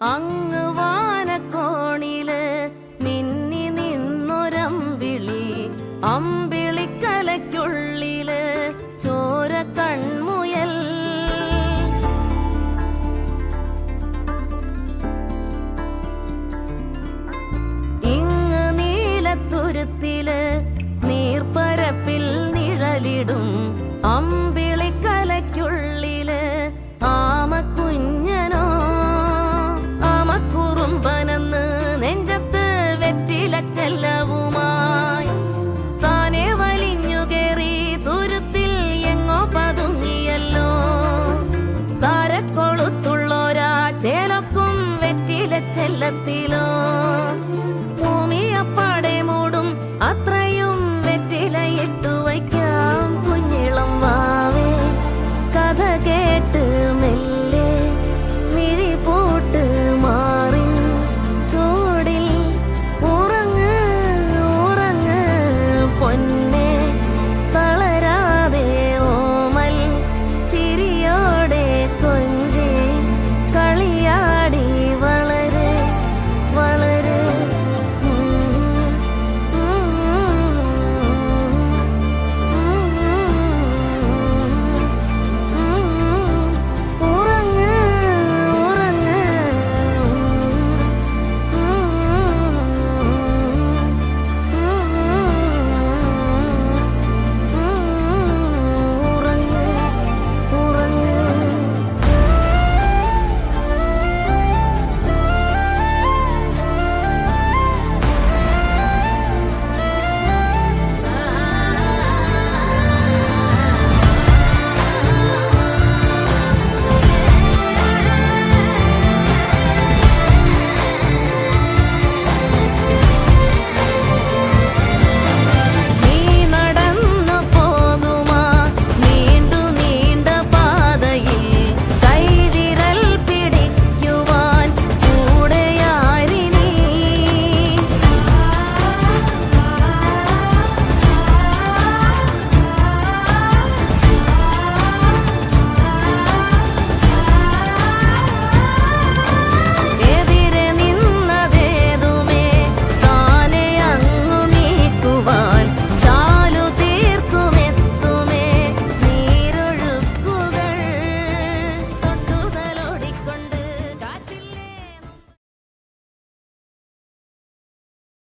അങ്ങ് വാനക്കോണിൽ മിന്നി നിന്നൊരമ്പിളി അമ്പി